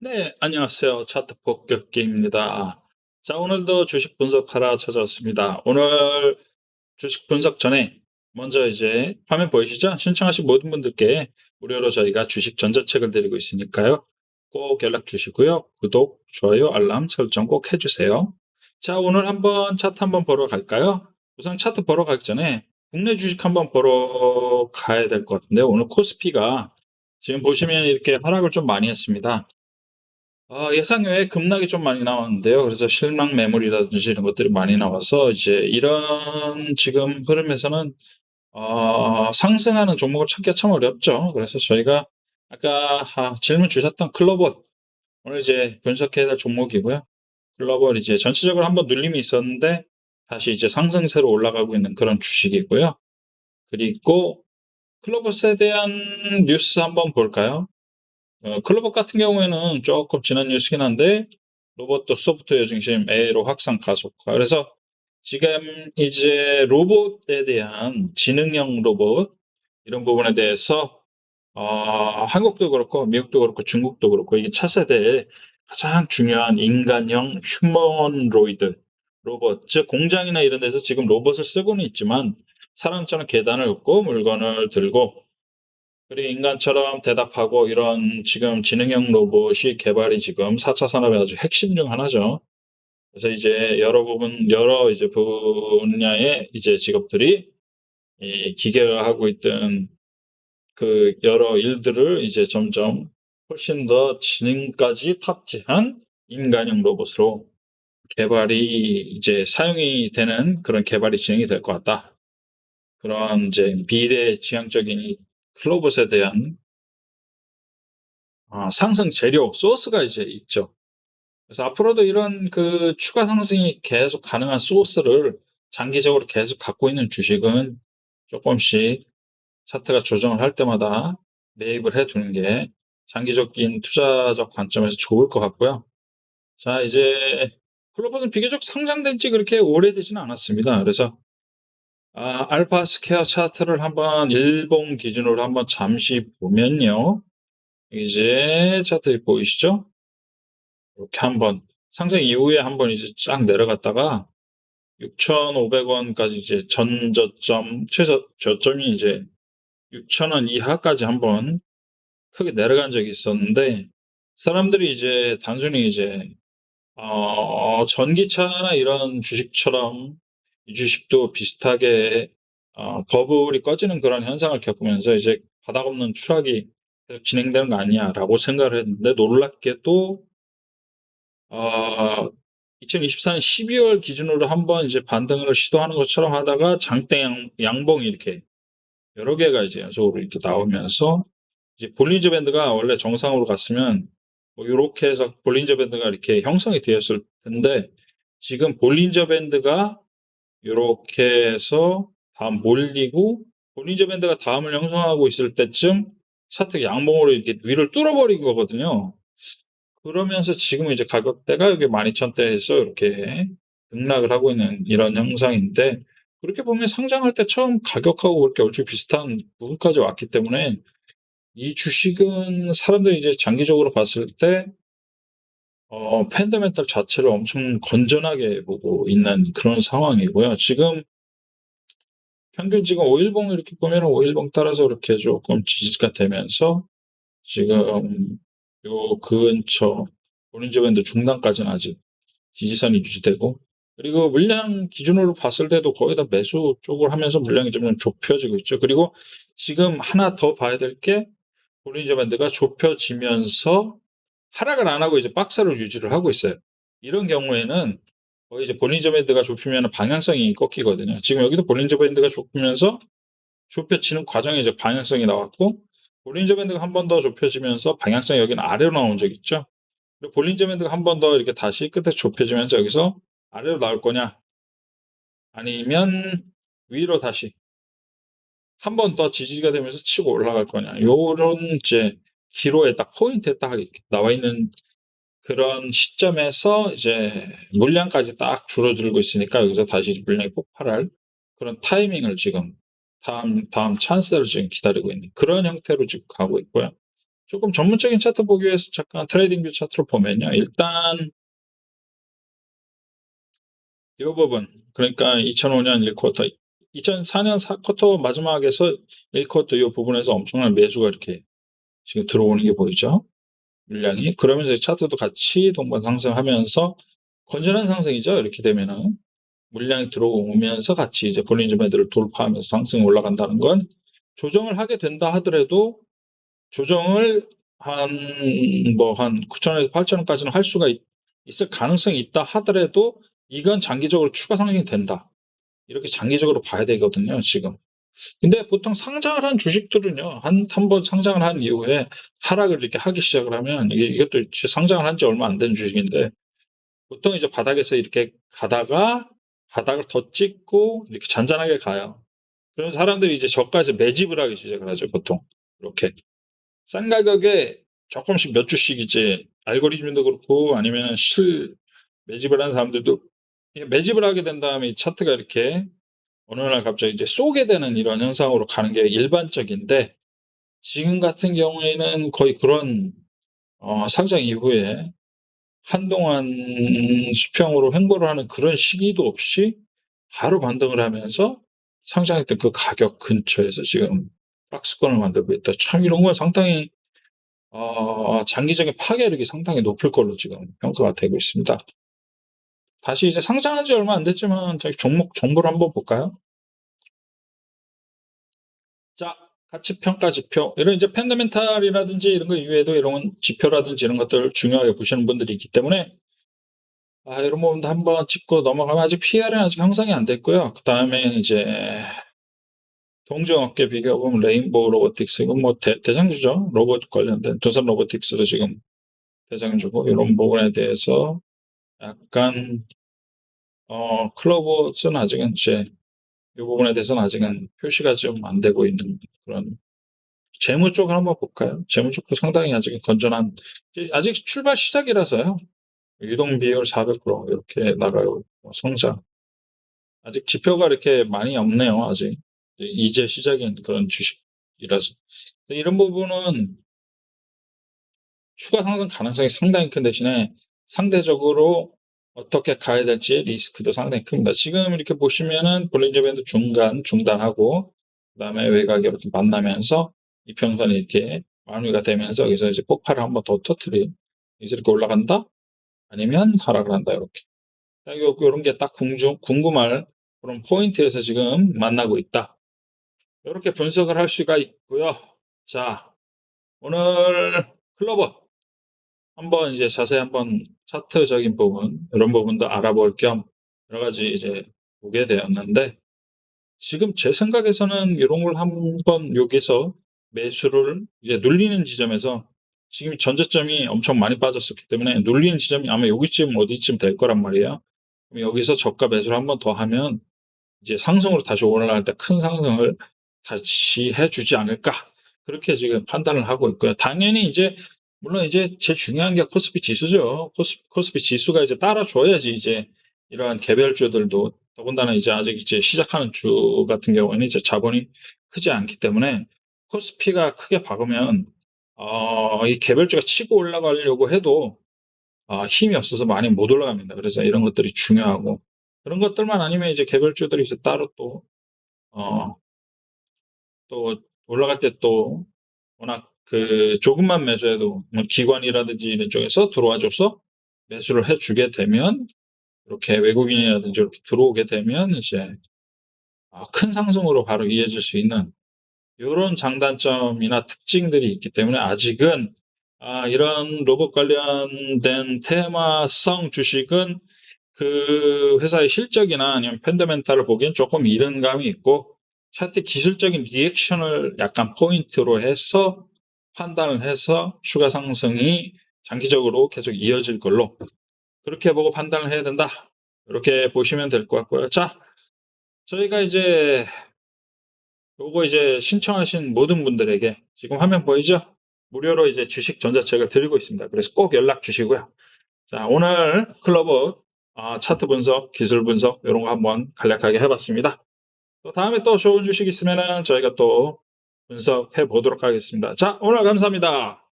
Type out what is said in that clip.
네, 안녕하세요. 차트 폭격기입니다. 자, 오늘도 주식 분석하러 찾아왔습니다. 오늘 주식 분석 전에 먼저 이제 화면 보이시죠? 신청하신 모든 분들께 무료로 저희가 주식 전자책을 드리고 있으니까요. 꼭 연락 주시고요. 구독, 좋아요, 알람 설정 꼭 해주세요. 자, 오늘 한번 차트 한번 보러 갈까요? 우선 차트 보러 가기 전에 국내 주식 한번 보러 가야 될 것 같은데 오늘 코스피가 지금 보시면 이렇게 하락을 좀 많이 했습니다. 아, 예상 외에 급락이 좀 많이 나왔는데요. 그래서 실망 매물이라든지 이런 것들이 많이 나와서 이제 이런 지금 흐름에서는 어, 상승하는 종목을 찾기가 참 어렵죠. 그래서 저희가 아까 아, 질문 주셨던 클로버 오늘 이제 분석해야 될 종목이고요. 클로버 이제 전체적으로 한번 눌림이 있었는데 다시 이제 상승세로 올라가고 있는 그런 주식이고요. 그리고 클로버스에 대한 뉴스 한번 볼까요? 어, 클로버 같은 경우에는 조금 지난 뉴스긴 한데 로봇도 소프트웨어 중심 AI로 확산 가속화. 그래서 지금 이제 로봇에 대한 지능형 로봇 이런 부분에 대해서 어, 한국도 그렇고 미국도 그렇고 중국도 그렇고 이게 차세대의 가장 중요한 인간형 휴머노이드 로봇 즉 공장이나 이런 데서 지금 로봇을 쓰고는 있지만 사람처럼 계단을 긋고 물건을 들고 그리고 인간처럼 대답하고 이런 지금 지능형 로봇이 개발이 지금 4차 산업의 아주 핵심 중 하나죠. 그래서 이제 여러 부분, 여러 이제 분야의 이제 직업들이 이 기계화하고 있던 그 여러 일들을 이제 점점 훨씬 더 지능까지 탑재한 인간형 로봇으로 개발이 이제 사용이 되는 그런 개발이 진행이 될 것 같다. 그런 이제 미래 지향적인 클로봇에 대한 어, 상승 재료 소스가 이제 있죠. 그래서 앞으로도 이런 그 추가 상승이 계속 가능한 소스를 장기적으로 계속 갖고 있는 주식은 조금씩 차트가 조정을 할 때마다 매입을 해 두는 게 장기적인 투자적 관점에서 좋을 것 같고요. 자, 이제 클로버는 비교적 상장된 지 그렇게 오래되지는 않았습니다. 그래서 아, 알파 스퀘어 차트를 한번 일봉 기준으로 한번 잠시 보면요. 이제 차트 보이시죠? 이렇게 한번 상장 이후에 한번 이제 쫙 내려갔다가 6,500원까지 이제 전 저점 최저 저점이 이제 6,000원 이하까지 한번 크게 내려간 적이 있었는데 사람들이 이제 단순히 이제 어, 전기차나 이런 주식처럼 이 주식도 비슷하게 어, 버블이 꺼지는 그런 현상을 겪으면서 이제 바닥 없는 추락이 계속 진행되는 거 아니냐라고 생각을 했는데 놀랍게도 어, 2024년 12월 기준으로 한번 이제 반등을 시도하는 것처럼 하다가 장대 양, 양봉이 이렇게 여러 개가 이제 연속으로 이렇게 나오면서 이제 볼린저 밴드가 원래 정상으로 갔으면 뭐 이렇게 해서 볼린저 밴드가 이렇게 형성이 되었을 텐데 지금 볼린저 밴드가 이렇게 해서 다음 몰리고 볼린저 밴드가 다음을 형성하고 있을 때쯤 차트 양봉으로 이렇게 위를 뚫어버린 거거든요. 그러면서 지금 이제 가격대가 여기 12,000대에서 이렇게 등락을 하고 있는 이런 형상인데 그렇게 보면 상장할 때 처음 가격하고 그렇게 얼추 비슷한 부분까지 왔기 때문에 이 주식은 사람들이 이제 장기적으로 봤을 때 어, 팬더멘탈 자체를 엄청 건전하게 보고 있는 그런 상황이고요. 지금 평균 지금 5일봉 이렇게 보면 5일봉 따라서 이렇게 조금 지지가 되면서 지금 요 근처 볼린저 밴드 중단까지는 아직 지지선이 유지되고 그리고 물량 기준으로 봤을 때도 거의 다 매수 쪽을 하면서 물량이 점점 좁혀지고 있죠. 그리고 지금 하나 더 봐야 될게 볼린저 밴드가 좁혀지면서 하락을 안 하고 이제 박스를 유지를 하고 있어요. 이런 경우에는 거의 이제 볼린저 밴드가 좁히면 방향성이 꺾이거든요. 지금 여기도 볼린저 밴드가 좁히면서 좁혀지는 과정에 이제 방향성이 나왔고 볼린저 밴드가 한 번 더 좁혀지면서 방향성이 여기는 아래로 나온 적 있죠. 볼린저 밴드가 한 번 더 이렇게 다시 끝에 좁혀지면서 여기서 아래로 나올 거냐 아니면 위로 다시 한 번 더 지지가 되면서 치고 올라갈 거냐 요런 이제 기로에 딱 포인트에 딱 나와 있는 그런 시점에서 이제 물량까지 딱 줄어들고 있으니까 여기서 다시 물량이 폭발할 그런 타이밍을 지금 다음 다음 찬스를 지금 기다리고 있는 그런 형태로 지금 가고 있고요. 조금 전문적인 차트 보기 위해서 잠깐 트레이딩 뷰 차트를 보면요. 일단 이 부분 그러니까 2005년 1쿼터 2004년 4쿼터 마지막에서 1쿼터 이 부분에서 엄청난 매수가 이렇게 지금 들어오는 게 보이죠? 물량이 그러면서 차트도 같이 동반 상승하면서 건전한 상승이죠. 이렇게 되면은 물량이 들어오면서 같이 이제 볼린저 매들을 돌파하면서 상승이 올라간다는 건 조정을 하게 된다 하더라도 조정을 한 뭐 한 9천원에서 8천원까지는 할 수가 있, 있을 가능성이 있다 하더라도 이건 장기적으로 추가 상승이 된다. 이렇게 장기적으로 봐야 되거든요, 지금. 근데 보통 상장을 한 주식들은요, 한, 한 번 상장을 한 이후에 하락을 이렇게 하기 시작을 하면, 이게, 이것도 상장을 한 지 얼마 안 된 주식인데, 보통 이제 바닥에서 이렇게 가다가, 바닥을 더 찍고, 이렇게 잔잔하게 가요. 그런 사람들이 이제 저가에서 매집을 하기 시작을 하죠, 보통. 이렇게. 싼 가격에 조금씩 몇 주씩 이제, 알고리즘도 그렇고, 아니면 실, 매집을 하는 사람들도 매집을 하게 된 다음에 차트가 이렇게 어느 날 갑자기 이제 쏘게 되는 이런 현상으로 가는 게 일반적인데 지금 같은 경우에는 거의 그런 어, 상장 이후에 한동안 수평으로 횡보를 하는 그런 시기도 없이 바로 반등을 하면서 상장했던 그 가격 근처에서 지금 박스권을 만들고 있다. 참 이런 건 상당히 어, 장기적인 파괴력이 상당히 높을 걸로 지금 평가가 되고 있습니다. 다시 이제 상장한 지 얼마 안 됐지만 저희 종목 정보를 한번 볼까요? 자, 가치 평가 지표. 이런 이제 팬더멘탈이라든지 이런 거 이외에도 이런 지표라든지 이런 것들 중요하게 보시는 분들이 있기 때문에 아, 이런 부분도 한번 짚고 넘어가면 아직 PR은 아직 형성이 안 됐고요. 그 다음에 이제 동종업계 비교해보면 레인보우 로보틱스, 이건 뭐 대, 대장주죠. 로봇 관련된 두산 로보틱스도 지금 대장주고 이런 부분에 대해서 약간 어, 클로버스는 아직은 이제 이 부분에 대해서는 아직은 표시가 좀 안 되고 있는 그런 재무 쪽을 한번 볼까요? 재무 쪽도 상당히 아직 건전한 아직 출발 시작이라서요. 유동 비율 400% 이렇게 나가요. 뭐 성장 아직 지표가 이렇게 많이 없네요. 아직 이제 시작인 그런 주식이라서 이런 부분은 추가 상승 가능성이 상당히 큰 대신에 상대적으로 어떻게 가야 될지 리스크도 상당히 큽니다. 지금 이렇게 보시면은 볼린저 밴드 중간 중단하고 그다음에 외곽이 이렇게 만나면서 이평선이 이렇게 마무리가 되면서 여기서 이제 폭발을 한번 더 터트리 이제 이렇게 올라간다 아니면 하락을 한다 이렇게 이런 게딱 궁금할 그런 포인트에서 지금 만나고 있다. 이렇게 분석을 할 수가 있고요. 자 오늘 클로버 한번 이제 자세히 한번 차트적인 부분 이런 부분도 알아볼 겸 여러 가지 이제 보게 되었는데 지금 제 생각에서는 이런 걸 한번 여기서 매수를 이제 눌리는 지점에서 지금 전저점이 엄청 많이 빠졌었기 때문에 눌리는 지점이 아마 여기쯤 어디쯤 될 거란 말이에요. 여기서 저가 매수를 한번 더 하면 이제 상승으로 다시 올라갈 때 큰 상승을 다시 해주지 않을까 그렇게 지금 판단을 하고 있고요. 당연히 이제 물론 이제 제일 중요한 게 코스피 지수죠. 코스, 코스피 지수가 이제 따라줘야지 이제 이러한 개별주들도 더군다나 이제 아직 이제 시작하는 주 같은 경우에는 이제 자본이 크지 않기 때문에 코스피가 크게 박으면 어, 이 개별주가 치고 올라가려고 해도 어, 힘이 없어서 많이 못 올라갑니다. 그래서 이런 것들이 중요하고 그런 것들만 아니면 이제 개별주들이 이제 따로 또 어, 또 올라갈 때 또 워낙 그 조금만 매수해도 뭐 기관이라든지 이런 쪽에서 들어와줘서 매수를 해주게 되면 이렇게 외국인이라든지 이렇게 들어오게 되면 이제 아, 큰 상승으로 바로 이어질 수 있는 이런 장단점이나 특징들이 있기 때문에 아직은 아, 이런 로봇 관련된 테마성 주식은 그 회사의 실적이나 아니면 팬더멘탈을 보기엔 조금 이른 감이 있고 차트 기술적인 리액션을 약간 포인트로 해서 판단을 해서 추가 상승이 장기적으로 계속 이어질 걸로 그렇게 보고 판단을 해야 된다. 이렇게 보시면 될 것 같고요. 자, 저희가 이제 요거 이제 신청하신 모든 분들에게 지금 화면 보이죠? 무료로 이제 주식 전자책을 드리고 있습니다. 그래서 꼭 연락 주시고요. 자, 오늘 클러브 어, 차트 분석, 기술 분석 이런 거 한번 간략하게 해봤습니다. 또 다음에 또 좋은 주식 있으면은 저희가 또 분석해 보도록 하겠습니다. 자, 오늘 감사합니다.